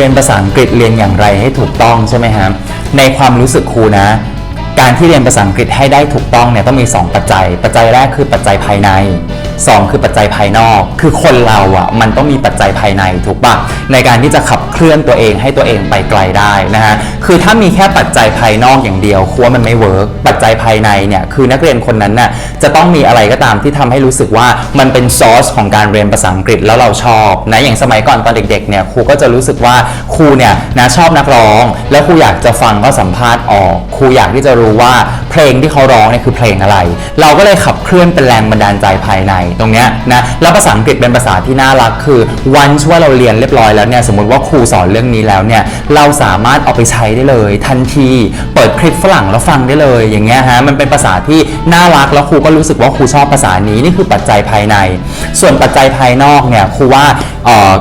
รียนภาษาอังกฤษเรียนอย่างไรให้ถูกต้องใช่ไหมฮะในความรู้สึกครูนะ การที่เรียนภาษาอังกฤษให้ได้ถูกต้องเนี่ยต้องมี 2 ปัจจัย ปัจจัยแรกคือปัจจัยภายใน 2 คือปัจจัยภายนอก คือคนเราอะมันต้องมีปัจจัยภายในถูกปะในการที่จะขับเคลื่อนตัวเองให้ตัวเองไปไกลได้นะฮะคือถ้ามีแค่ปัจจัยภายนอกอย่างเดียวครัวมันไม่เวิร์กปัจจัยภายในเนี่ยคือนักเรียนคนนั้นน่ะจะต้องมีอะไรก็ตามที่ทำให้รู้สึกว่ามันเป็นซอสของการเรียนภาษาอังกฤษแล้วเราชอบนะอย่างสมัยก่อนตอนเด็กๆเนี่ยครูก็จะรู้สึกว่าครูเนี่ยนะชอบนักร้อง แล้วครูอยากจะฟังก็สัมภาษณ์ออกครูอยากที่จะรู้ว่าเพลงที่เขาร้องเนี่ยคือเพลงอะไร เราก็เลยขับเคลื่อนเป็นแรงบันดาลใจภายในตรงเนี้ยนะแล้วภาษาอังกฤษเป็นภาษาที่น่ารักคือวันว่าเราเรียนเรียบร้อยแล้วเนี่ยสมมติว่าครูสอนเรื่องนี้แล้วเนี่ยเราสามารถเอาไปใช้ได้เลย ทันที เปิดคลิปฝรั่งแล้วฟังได้เลยอย่างเงี้ยฮะมันเป็นภาษาที่น่ารักแล้วครูก็รู้สึกว่าครูชอบภาษานี้นี่คือปัจจัยภายใน ส่วนปัจจัยภายนอกเนี่ยครูว่า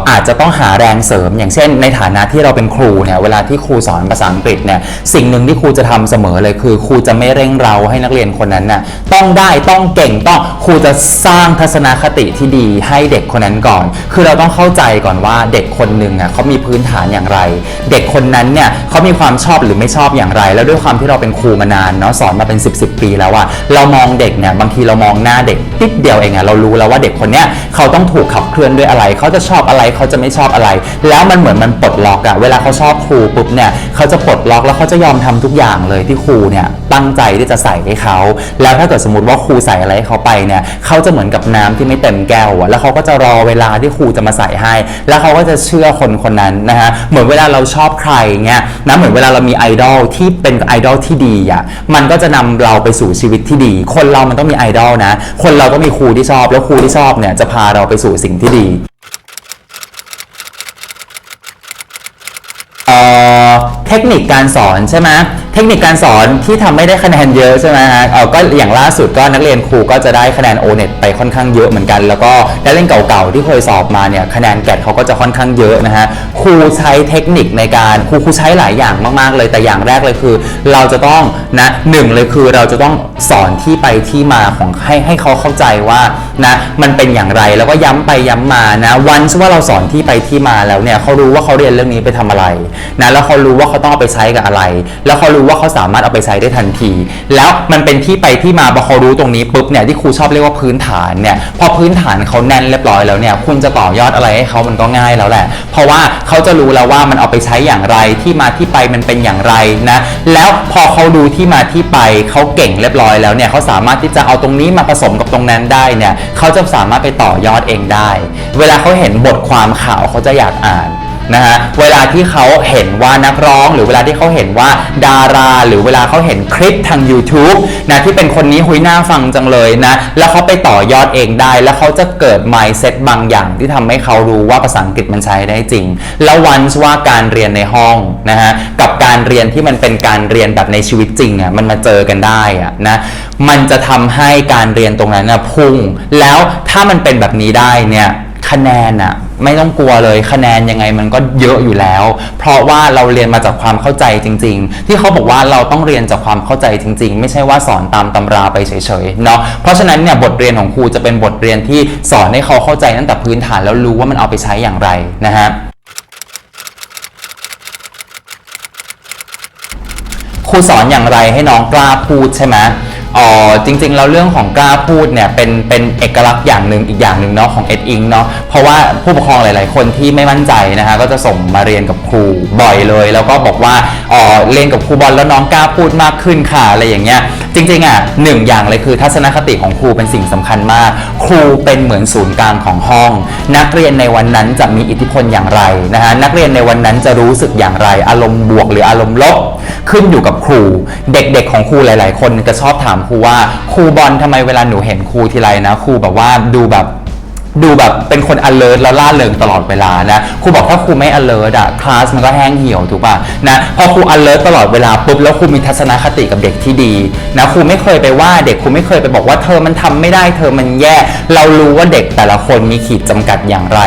อาจจะต้องหาแรงเสริม อย่างเช่น ในฐานะที่เราเป็นครูเนี่ยเวลาที่ครูสอนภาษาอังกฤษเนี่ยสิ่งหนึ่งที่ครูจะทำเสมอเลยคือครูจะไม่เร่งเราให้นักเรียนคนนั้นน่ะต้องได้ต้องเก่งต้องครูจะสร้างทัศนคติที่ดีให้เด็กคนนั้นก่อน คือเราต้องเข้าใจก่อนว่าเด็กคนหนึ่งอะเขามีพื้นฐานอย่างไร เด็กคนนั้นเนี่ยเขามีความชอบหรือไม่ชอบอย่างไร แล้วด้วยความที่เราเป็นครูมานานเนาะสอนมาเป็น 10บสปีแล้วอะเรามองเด็กเนี่ยบางทีเรามองหน้าเด็กนิดเดียวเองอะเรารู้แล้วว่าเด็กคนเนี้ยเขาต้องถูกขับเคลื่อนด้วยอะไร เขาจะชอบอะไรเขาจะไม่ชอบอะไร แล้วมันเหมือนมันปลดล็อกอะเวลาเขาชอบครูปุ๊บเนี่ยเขาจะปลดล็อกแล้วเขาจะยอมทำทุกอย่างเลยที่ครูเนี่ยตั้งใจที่จะใส่ให้เขา แล้วถ้าเกิดสมมติว่าครูใส่อะไรให้เขาไปเนี่ยเขาจะเหมือนกับน้ำที่ไม่เต็มแก้วอะแล้วเขาก็จะรอเวลาที่ครูจะมาใส่ให้ แล้วเขาก็จะเชื่อคนคนนั้นนะฮะเหมือนเวลาเราชอบใครเงี้ยนะเหมือนเวลาเรามีไอดอลที่เป็นไอดอลที่ดีอะมันก็จะนำเราไปสู่ชีวิตที่ดี คนเรามันต้องมีไอดอลนะ คนเราก็มีครูที่ชอบ แล้วครูที่ชอบเนี่ยจะพาเราไปสู่สิ่งที่ดีเอ่อเทคนิคการสอนใช่ไหม ทคนิคการสอนที่ทำไม่ได้คะแนนเยอะใช่ไหมฮะเออก็อย่างล่าสุดก็นักเรียนครูก็จะได้คะแนน o n e t ไปค่อนข้างเยอะเหมือนกัน แล้วก็นักเรียนเก่าๆที่เคยสอบมาเนี่ยคะแนนแกดเขาก็จะค่อนข้างเยอะนะฮะครูใช้เทคนิคในการครูครูใช้หลายอย่างมากๆเลย แต่อย่างแรกเลยคือ เราจะต้องนะหนึ่งเลยคือเราจะต้องสอนที่ไปที่มาของให้ให้เขาเข้าใจว่านะมันเป็นอย่างไรแล้วก็ย้ำไปย้ำมานะวันว่าเราสอนที่ไปที่มาแล้วเนี่ยเขารู้ว่าเขาเรียนเรื่องนี้ไปทำอะไรนะแล้วเขารู้ว่าเขาต้องเอาไปใช้กับอะไร แล้วเขารู้ว่าเขาสามารถเอาไปใช้ได้ทันที แล้วมันเป็นที่ไปที่มาพอเขารู้ตรงนี้ปุ๊บเนี่ยที่ครูชอบเรียกว่าพื้นฐานเนี่ยพอพื้นฐานเขาแน่นเรียบร้อยแล้วเนี่ยคุณจะต่อยอดอะไรให้เขามันก็ง่ายแล้วแหละ เพราะว่าเขาจะรู้แล้วว่ามันเอาไปใช้อย่างไรที่มาที่ไปมันเป็นอย่างไรนะแล้วพอเขาดูที่มาที่ไปเขาเก่งเรียบร้อยแล้วเนี่ยเขาสามารถที่จะเอาตรงนี้มาผสมกับตรงนั้นได้เนี่ยเขาจะสามารถไปต่อยอดเองได้ เวลาเขาเห็นบทความข่าวเขาจะอยากอ่าน นะฮะเวลาที่เขาเห็นว่านักร้อง หรือเวลาที่เขาเห็นว่าดารา หรือเวลาเขาเห็นคลิปทาง YouTube นะที่เป็นคนนี้หุยน่าฟังจังเลยนะ แล้วเขาไปต่อยอดเองได้ แล้วเขาจะเกิด mindset บางอย่างที่ทำให้เขารู้ว่าภาษาอังกฤษมันใช้ได้จริง แล้ววันว่าการเรียนในห้องนะฮะกับการเรียนที่มันเป็นการเรียนแบบในชีวิตจริงอะมันมาเจอกันได้อะนะมันจะทำให้การเรียนตรงนั้นนะพุ่ง แล้วถ้ามันเป็นแบบนี้ได้เนี่ยคะแนนอะ ไม่ต้องกลัวเลยคะแนนยังไงมันก็เยอะอยู่แล้ว เพราะว่าเราเรียนมาจากความเข้าใจจริง ๆ ที่เขาบอกว่าเราต้องเรียนจากความเข้าใจจริง ๆ ไม่ใช่ว่าสอนตามตำราไปเฉยๆเนาะเพราะฉะนั้นเนี่ยบทเรียนของครูจะเป็นบทเรียนที่สอนให้เขาเข้าใจตั้งแต่พื้นฐานแล้วรู้ว่ามันเอาไปใช้อย่างไรนะฮะครูสอนอย่างไรให้น้องกล้าพูดใช่ไหม อ๋อจริงๆแล้วเรื่องของกล้าพูดเนี่ยเป็นเป็นเอกลักษณ์อย่างหนึ่งอีกอย่างหนึ่งเนาะของเอ็ดอิงเนาะเพราะว่าผู้ปกครองหลาย ๆ คนที่ไม่มั่นใจนะคะก็จะส่งมาเรียนกับครูบ่อยเลย แล้วก็บอกว่าอ๋อเรียนกับครูบอลแล้วน้องกล้าพูดมากขึ้นค่ะอะไรอย่างเงี้ยจริงๆอะหนึ่งอย่างเลยคือทัศนคติของครูเป็นสิ่งสำคัญมาก ครูเป็นเหมือนศูนย์กลางของห้อง นักเรียนในวันนั้นจะมีอิทธิพลอย่างไรนะฮะนักเรียนในวันนั้นจะรู้สึกอย่างไร อารมณ์บวกหรืออารมณ์ลบขึ้นอยู่กับครู เด็กๆของครูหลาย ๆ คนจะชอบถามครูว่าครูบอลทำไมเวลาหนูเห็นครูทีไรนะครูแบบว่าดูแบบ ดูแบบเป็นคน alert แล้วล่าเริงตลอดเวลานะครูบอกถ้าครูไม่ alert อะคลาสมันก็แห้งเหี่ยวถูกป่ะนะพอครู alert ตลอดเวลาปุ๊บแล้วครูมีทัศนคติกับเด็กที่ดีนะครูไม่เคยไปว่าเด็กครูไม่เคยไปบอกว่าเธอมันทำไม่ได้เธอมันแย่ เรารู้ว่าเด็กแต่ละคนมีขีดจำกัดอย่างไร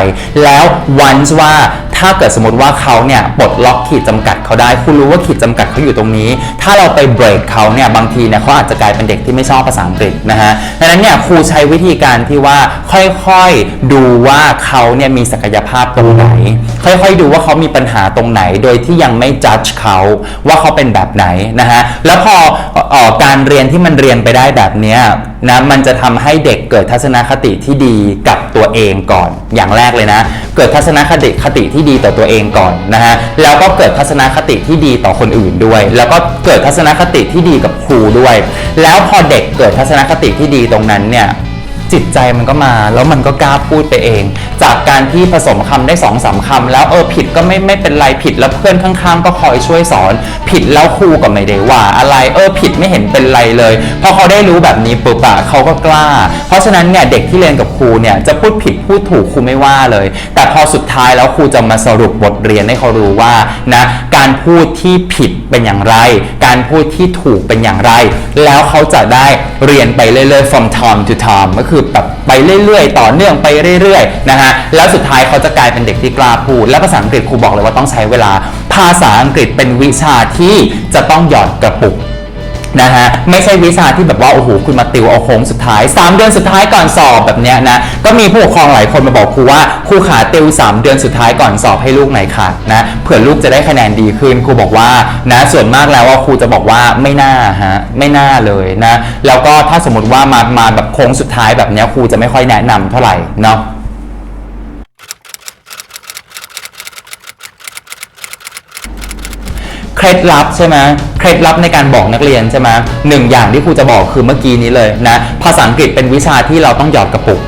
แล้ววันว่าถ้าเกิดสมมติว่าเขาเนี่ยปลดล็อกขีดจำกัดเขาได้ครูรู้ว่าขีดจำกัดเขาอยู่ตรงนี้ ถ้าเราไปเบรกเขาเนี่ยบางทีเนี่ยเขาอาจจะกลายเป็นเด็กที่ไม่ชอบภาษาอังกฤษนะฮะดังนั้นเนี่ยครูใช้วิธีการที่ว่าค่อยๆ ดูว่าเขาเนี่ยมีศักยภาพตรงไหน ค่อยๆ ดูว่าเขามีปัญหาตรงไหน โดยที่ยังไม่จัดเขาว่าเขาเป็นแบบไหนนะฮะแล้วพอออการเรียนที่มันเรียนไปได้แบบเนี้ยนะมันจะทำให้เด็กเกิดทัศนคติที่ดีกับตัวเองก่อน อย่างแรกเลยนะ เกิดทัศนคติคติที่ดีต่อตัวเองก่อนนะฮะแล้วก็เกิดทัศนคติที่ดีต่อคนอื่นด้วย แล้วก็เกิดทัศนคติที่ดีกับครูด้วย แล้วพอเด็กเกิดทัศนคติที่ดีตรงนั้นเนี่ย จิตใจมันก็มา แล้วมันก็กล้าพูดไปเอง จากการที่ผสมคำได้สองสามคำแล้วเออผิดก็ไม่ไม่เป็นไรผิดแล้วเพื่อนข้างๆ ก็คอยช่วยสอน ผิดแล้วครูก็ไม่ได้ว่าอะไรเออผิดไม่เห็นเป็นไรเลยพอเขาได้รู้แบบนี้ปุ๊บอะเขาก็กล้า เพราะฉะนั้นเนี่ยเด็กที่เรียนกับครูเนี่ยจะพูดผิดพูดถูกครูไม่ว่าเลย แต่พอสุดท้ายแล้วครูจะมาสรุปบทเรียนให้เขารู้ว่านะการพูดที่ผิดเป็นอย่างไร การพูดที่ถูกเป็นอย่างไร แล้วเขาจะได้เรียนไปเรื่อยๆ from time to time ก็คือแบบไปเรื่อยๆ ต่อเนื่องไปเรื่อยๆ นะฮะ แล้วสุดท้ายเขาจะกลายเป็นเด็กที่กล้าพูด และภาษาอังกฤษครูบอกเลยว่าต้องใช้เวลา ภาษาอังกฤษเป็นวิชาที่จะต้องหยอดกระปุก นะฮะไม่ใช่วิชาที่แบบว่าโอ้โหคุณมาติวเอาโค้งสุดท้าย 3 เดือนสุดท้ายก่อนสอบแบบเนี้ยนะก็มีผู้ปกครองหลายคนมาบอกครูว่าครูขาติว 3 เดือนสุดท้ายก่อนสอบให้ลูกหน่อยค่ะนะเผื่อลูกจะได้คะแนนดีขึ้นครูบอกว่านะส่วนมากแล้วว่าครูจะบอกว่าไม่น่าฮะไม่น่าเลยนะแล้วก็ถ้าสมมติว่ามามาแบบโค้งสุดท้ายแบบเนี้ยครูจะไม่ค่อยแนะนำเท่าไหร่เนาะ เคล็ดลับใช่ไหมเคล็ดลับในการบอกนักเรียนใช่ไหมหนึ่งอย่างที่ครูจะบอกคือเมื่อกี้นี้เลยนะ ภาษาอังกฤษเป็นวิชาที่เราต้องหยอดกระปุก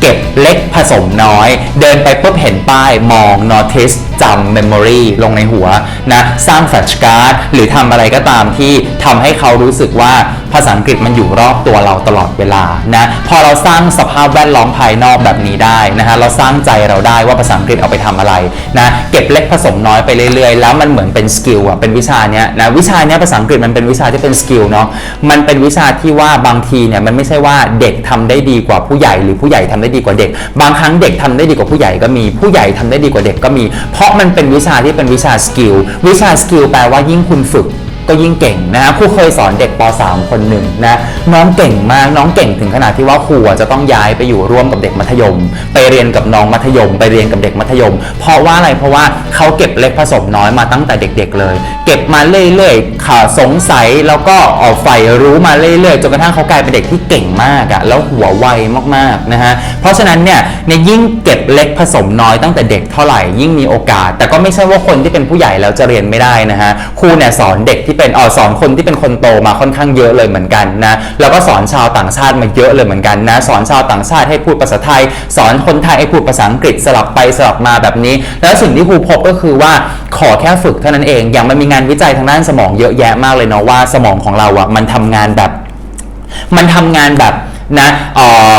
เก็บเล็กผสมน้อย เดินไปปุ๊บเห็นป้ายมอง notice จำ memory ลงในหัวนะ สร้าง flash card หรือทำอะไรก็ตามที่ทำให้เขารู้สึกว่าภาษาอังกฤษมันอยู่รอบตัวเราตลอดเวลานะพอเราสร้างสภาพแวดล้อมภายนอกแบบนี้ได้นะฮะเราสร้างใจเราได้ว่าภาษาอังกฤษเอาไปทำอะไรนะเก็บเล็กผสมน้อยไปเรื่อยๆ แล้วมันเหมือนเป็นสกิลอะเป็นวิชาเนี้ยนะวิชาเนี้ยภาษาอังกฤษมันเป็นวิชาที่เป็นสกิลเนาะมันเป็นวิชาที่ว่าบางทีเนี่ยมันไม่ใช่ว่าเด็กทำได้ดีกว่าผู้ใหญ่หรือผู้ใหญ่ทำได้ดีกว่าเด็ก บางครั้งเด็กทำได้ดีกว่าผู้ใหญ่ก็มีผู้ใหญ่ทำได้ดีกว่าเด็กก็มี เพราะมันเป็นวิชาที่เป็นวิชาสกิล วิชาสกิลแปลว่ายิ่งคุณฝึก ก็ยิ่งเก่งนะครูเคยสอนเด็กป .3 คนหนึ่งนะน้องเก่งมากน้องเก่งถึงขนาดที่ว่าครูจะต้องย้ายไปอยู่ร่วมกับเด็กมัธยม ไปเรียนกับน้องมัธยม ไปเรียนกับเด็กมัธยม เพราะว่าอะไรเพราะว่าเขาเก็บเล็กผสมน้อยมาตั้งแต่เด็ก ๆ เลย เก็บมาเรื่อยๆขาสงสัยแล้วก็ออกใฝ่รู้มาเรื่อยๆจนกระทั่งเขากลายเป็นเด็กที่เก่งมากอะแล้วหัวไวมากๆนะฮะเพราะฉะนั้นเนี่ยในยิ่งเก็บเล็กผสมน้อยตั้งแต่เด็กเท่าไหร่ยิ่งมีโอกาส แต่ก็ไม่ใช่ว่าคนที่เป็นผู้ใหญ่แล้วจะเรียนไม่ได้นะฮะครูเนี่ยสอนเด็กที่เเป็นอ๋อสอนคนที่เป็นคนโตมาค่อนข้างเยอะเลยเหมือนกันนะแล้วก็สอนชาวต่างชาติมาเยอะเลยเหมือนกันนะสอนชาวต่างชาติให้พูดภาษาไทย สอนคนไทยให้พูดภาษาอังกฤษสลับไปสลับมาแบบนี้ แล้วสิ่งที่ครูพบก็คือว่าขอแค่ฝึกเท่านั้นเองอย่างมันมีงานวิจัยทางด้านสมองเยอะแยะมากเลยเนาะว่าสมองของเราอะมันทำงานแบบ มันทำงานแบบนะเอ่อ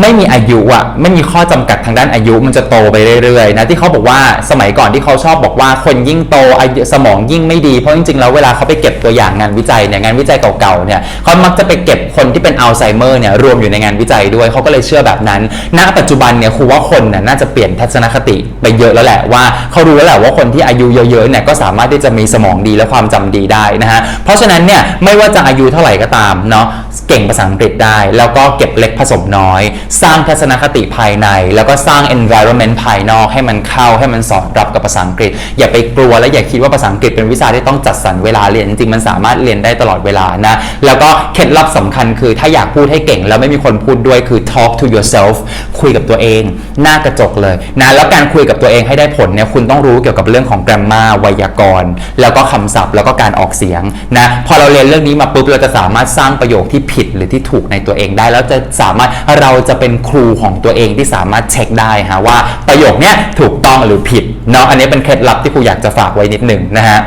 ไม่มีอายุอะไม่มีข้อจำกัดทางด้านอายุมันจะโตไปเรื่อยๆนะที่เขาบอกว่าสมัยก่อนที่เขาชอบบอกว่าคนยิ่งโตอายุสมองยิ่งไม่ดีเพราะจริงๆแล้วเวลาเขาไปเก็บตัวอย่างงานวิจัยเนี่ยงานวิจัยเก่าๆเนี่ยเขามักจะไปเก็บคนที่เป็นอัลไซเมอร์เนี่ยรวมอยู่ในงานวิจัยด้วยเขาก็เลยเชื่อแบบนั้น ณ ปัจจุบันเนี่ยครูว่าคนน่ะน่าจะเปลี่ยนทัศนคติไปเยอะแล้วแหละว่าเขารู้แล้วแหละว่าคนที่อายุเยอะๆเนี่ยก็สามารถที่จะมีสมองดีและความจำดีได้นะฮะเพราะฉะนั้นเนี่ยไม่ว่าจะอายุเท่าไหร่ก็ตามเนาะเก่งภาษาอังกฤษได้ แล้วก็เก็บเล็กผสมน้อยสร้างทัศนคติภายใน แล้วก็สร้าง environment ภายนอกให้มันเข้าให้มันสอดรับกับภาษาอังกฤษ อย่าไปกลัวและอย่าคิดว่าภาษาอังกฤษเป็นวิชาที่ต้องจัดสรรเวลาเรียนจริงมันสามารถเรียนได้ตลอดเวลานะแล้วก็เคล็ดลับสำคัญคือถ้าอยากพูดให้เก่ง แล้วไม่มีคนพูดด้วยคือ talk to yourself คุยกับตัวเอง หน้ากระจกเลยนะแล้วการคุยกับตัวเองให้ได้ผลเนี่ยคุณต้องรู้เกี่ยวกับเรื่องของ grammar ไวยากรณ์ แล้วก็คำศัพท์แล้วก็การออกเสียงนะพอเราเรียนเรื่องนี้มาปุ๊บเราจะสามารถสร้างประโยคที่ผิดหรือที่ถูกในตัวเองได้ แล้วจะสามารถเราจะเป็นครูของตัวเองที่สามารถเช็คได้ฮะว่าประโยคเนี้ยถูกต้องหรือผิดเนาะอันนี้เป็นเคล็ดลับที่ครูอยากจะฝากไว้นิดหนึ่งนะฮะ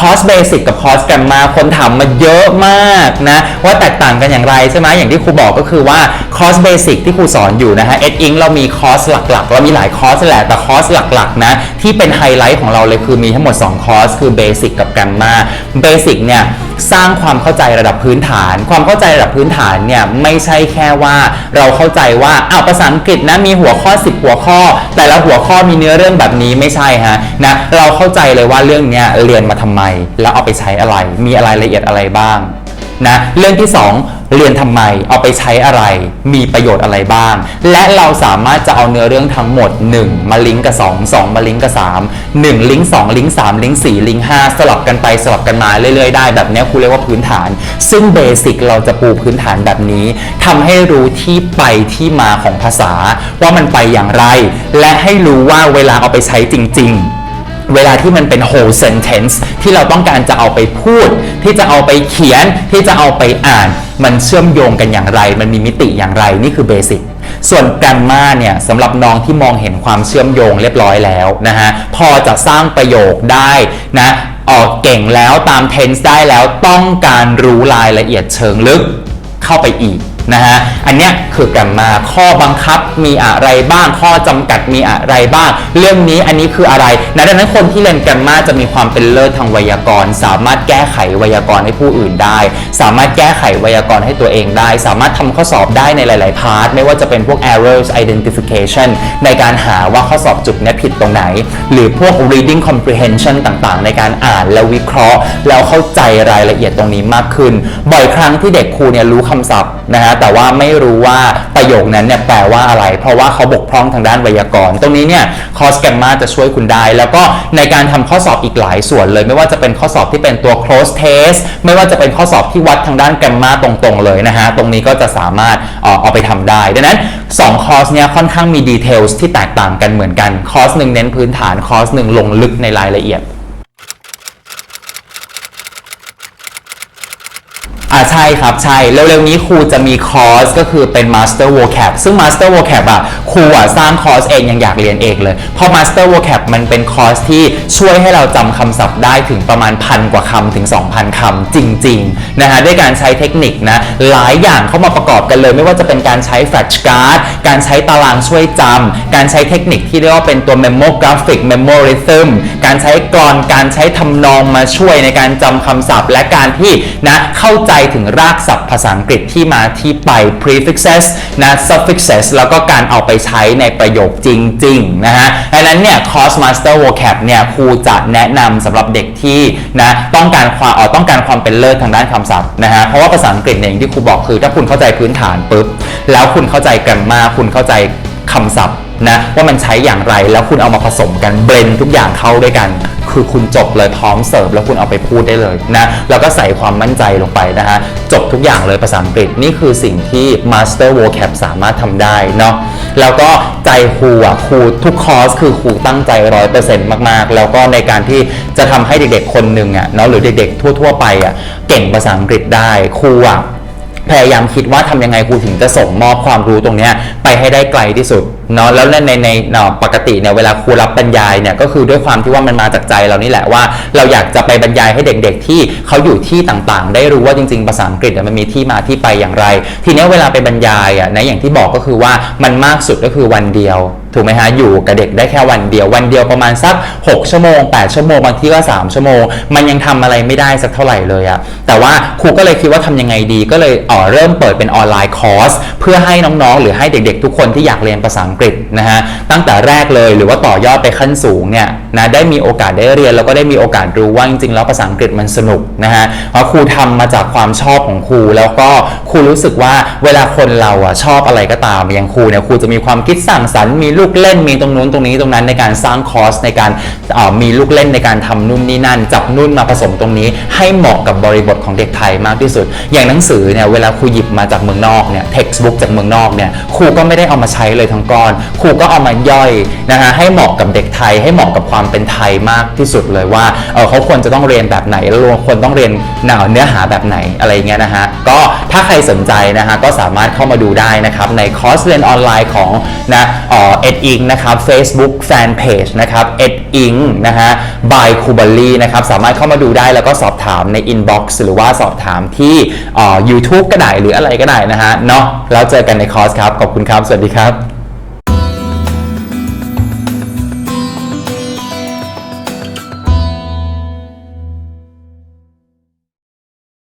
คอร์สเบสิกกับคอร์สแกรมมาคนถามมาเยอะมากนะว่าแตกต่างกันอย่างไรใช่ไหมอย่างที่ครูบอกก็คือว่าคอร์สเบสิกที่ครูสอนอยู่นะฮะเอ็ดอิงเรามีคอร์สหลักๆ เรามีหลายคอร์สแหละแต่คอร์สหลักๆนะที่เป็นไฮไลท์ของเราเลยคือมีทั้งหมด 2 คอร์สคือเบสิกกับแกรมมาเบสิกเนี่ย สร้างความเข้าใจระดับพื้นฐาน ความเข้าใจระดับพื้นฐานเนี่ยไม่ใช่แค่ว่าเราเข้าใจว่าอ้าวภาษาอังกฤษนะมีหัวข้อ 10 หัวข้อ แต่ละหัวข้อมีเนื้อเรื่องแบบนี้ไม่ใช่ฮะนะเราเข้าใจเลยว่าเรื่องเนี้ยเรียนมาทำไม แล้วเอาไปใช้อะไร มีอะไรละเอียดอะไรบ้าง นะเรื่องที่ 2 เรียนทำไม เอาไปใช้อะไร มีประโยชน์อะไรบ้าง และเราสามารถจะเอาเนื้อเรื่องทั้งหมด 1 มาลิงก์กับ 2 2 มาลิงก์กับ 3 1 ลิงก์2ลิงก์3ลิงก์4ลิงก์5สลับกันไปสลับกันมาเรื่อยๆได้แบบนี้ครูเรียกว่าพื้นฐาน ซึ่งเบสิกเราจะปูพื้นฐานแบบนี้ทำให้รู้ที่ไปที่มาของภาษา ว่ามันไปอย่างไร และให้รู้ว่าเวลาเอาไปใช้จริง ๆ เวลาที่มันเป็น whole sentence ที่เราต้องการจะเอาไปพูด ที่จะเอาไปเขียน ที่จะเอาไปอ่าน มันเชื่อมโยงกันอย่างไร มันมีมิติอย่างไรนี่คือเบสิกส่วนแกรมมาเนี่ยสำหรับน้องที่มองเห็นความเชื่อมโยงเรียบร้อยแล้วนะฮะพอจะสร้างประโยคได้นะออกเก่งแล้วตาม tense ได้แล้วต้องการรู้รายละเอียดเชิงลึกเข้าไปอีก นะฮะ อันเนี้ยคือแกรมมาข้อบังคับมีอะไรบ้าง ข้อจำกัดมีอะไรบ้าง เรื่องนี้อันนี้คืออะไรนะดังนั้นคนที่เรียนแกรมมาจะมีความเป็นเลิศทางไวยากรณ์ สามารถแก้ไขไวยากรณ์ให้ผู้อื่นได้ สามารถแก้ไขไวยากรณ์ให้ตัวเองได้ สามารถทำข้อสอบได้ในหลาย ๆ พาร์ท ไม่ว่าจะเป็นพวก errors identification ในการหาว่าข้อสอบจุดนี้ผิดตรงไหน หรือพวก reading comprehension ต่าง ๆ ในการอ่านและวิเคราะห์ แล้วเข้าใจรายละเอียดตรงนี้มากขึ้น บ่อยครั้งที่เด็กครูเนี่ยรู้คำศัพท์นะฮะแต่ว่าไม่รู้ว่าประโยคนั้นเนี่ยแปลว่าอะไร เพราะว่าเขาบกพร่องทางด้านไวยากรณ์ ตรงนี้เนี่ยคอสแกมมาจะช่วยคุณได้ แล้วก็ในการทำข้อสอบอีกหลายส่วนเลย ไม่ว่าจะเป็นข้อสอบที่เป็นตัว close test ไม่ว่าจะเป็นข้อสอบที่วัดทางด้านแกรมมาตรงๆเลยนะฮะ ตรงนี้ก็จะสามารถเอ่อเอาไปทำได้ ดังนั้น 2 คอร์สเนี่ยค่อนข้างมีดีเทลที่แตกต่างกันเหมือนกัน คอร์สหนึ่งเน้นพื้นฐาน คอร์สหนึ่งลงลึกในรายละเอียด อ่า ใช่ครับใช่เร็วๆนี้ครูจะมีคอร์สก็คือเป็น Master Vocab ซึ่ง Master Vocab อะครูอะสร้างคอร์สเองยังอยากเรียนเองเลยเพราะ Master Vocab มันเป็นคอร์สที่ช่วยให้เราจำคำศัพท์ได้ถึงประมาณพันกว่าคำถึง 2,000คำจริงๆนะฮะด้วยการใช้เทคนิคนะหลายอย่างเข้ามาประกอบกันเลย ไม่ว่าจะเป็นการใช้ Flash Card การใช้ตารางช่วยจำการใช้เทคนิคที่เรียกว่าเป็นตัว Memo Graphic Memo Rhythm การใช้กลอนการใช้ทำนองมาช่วยในการจำคำศัพท์ และการที่นะเข้าใจถึงรากศัพท์ภาษาอังกฤษที่มาที่ไป prefixes นะ suffixes แล้วก็การเอาไปใช้ในประโยคจริงๆนะฮะดังนั้นเนี่ย course master vocab เนี่ยครูจะแนะนำสำหรับเด็กที่นะต้องการความออต้องการความเป็นเลิศทางด้านคำศัพท์นะฮะเพราะว่าภาษาอังกฤษเนี่ยอย่างที่ครูบอกคือ ถ้าคุณเข้าใจพื้นฐานปุ๊บแล้วคุณเข้าใจกรมมาคุณเข้าใจคำศัพท์นะว่ามันใช้อย่างไรแล้วคุณเอามาผสมกันเบรนทุกอย่างเข้าด้วยกัน คือคุณจบเลยพร้อมเสิร์ฟแล้วคุณเอาไปพูดได้เลยนะแล้วก็ใส่ความมั่นใจลงไปนะฮะจบทุกอย่างเลยภาษาอังกฤษนี่คือสิ่งที่ Master Vocab สามารถทำได้เนาะแล้วก็ใจครูอะครูทุกคอร์สคือครูตั้งใจร้อยเปอร์เซ็นต์มากๆ แล้วก็ในการที่จะทำให้เด็กๆคนหนึ่งอะเนาะหรือเด็กๆทั่ว ๆ ไปอะเก่งภาษาอังกฤษได้ครูอะ พยายามคิดว่าทำยังไงครูถึงจะส่งมอบความรู้ตรงเนี้ยไปให้ได้ไกลที่สุดเนาะแล้วในในในปกติเนี่ยเวลาครูรับบรรยายเนี่ยก็คือด้วยความที่ว่ามันมาจากใจเรานี่แหละว่า เราอยากจะไปบรรยายให้เด็กๆ ที่เขาอยู่ที่ต่างๆ ได้รู้ว่าจริงๆภาษาอังกฤษมันมีที่มาที่ไปอย่างไร ทีนี้เวลาไปบรรยายอะนะอย่างที่บอกก็คือว่ามันมากสุดก็คือวันเดียว ถูกไหมฮะอยู่กับเด็กได้แค่วันเดียววันเดียวประมาณสัก 6 ชั่วโมง 8 ชั่วโมงบางทีก็ 3 ชั่วโมง มันยังทำอะไรไม่ได้สักเท่าไหร่เลยอะแต่ว่าครูก็เลยคิดว่าทำยังไงดี ก็เลยเอ่อเริ่มเปิดเป็นออนไลน์คอร์สเพื่อให้น้องๆ หรือให้เด็กๆ ทุกคนที่อยากเรียนภาษาอังกฤษนะฮะตั้งแต่แรกเลยหรือว่าต่อยอดไปขั้นสูงเนี่ยนะได้มีโอกาสได้เรียนแล้วก็ได้มีโอกาสรู้ว่าจริงๆแล้วภาษาอังกฤษมันสนุกนะฮะเพราะครูทำมาจากความชอบของครู แล้วก็ครูรู้สึกว่าเวลาคนเราอะชอบอะไรก็ตามอย่างครูเนี่ยครูจะมีความคิดสร้างสรรค์มีลููกเล่นมีตรงนู้นตรงนี้ตรงนั้นในการสร้างคอร์สในการมีลูกเล่นในการทำนู่นนี่นั่น จับนู่นมาผสมตรงนี้ ให้เหมาะกับบริบทของเด็กไทยมากที่สุด อย่างหนังสือเนี่ยเวลาครูหยิบมาจากเมืองนอกเนี่ย textbook จากเมืองนอกเนี่ยครูก็ไม่ได้เอามาใช้เลยทั้งก้อน ครูก็เอามาย่อยนะฮะให้เหมาะกับเด็กไทย ให้เหมาะกับความเป็นไทยมากที่สุดเลยว่าเออเขาควรจะต้องเรียนแบบไหนแล้วควรต้องเรียนเนื้อหาแบบไหนอะไรเงี้ยนะฮะก็ถ้าใครสนใจนะฮะก็สามารถเข้ามาดูได้นะครับในคอร์สเรียนออนไลน์ของนะเอ่อ ed ing นะครับ Facebook Fanpage นะครับ ed ing นะฮะ by k u b a l i นะครับ สามารถเข้ามาดูได้แล้วก็สอบถามใน inbox หรือว่าสอบถามที่อ่อ YouTube ก็ได้หรืออะไรก็ได้นะฮะเนาะแล้วเจอกันในคอร์สครับ ขอบคุณครับ สวัสดีครับ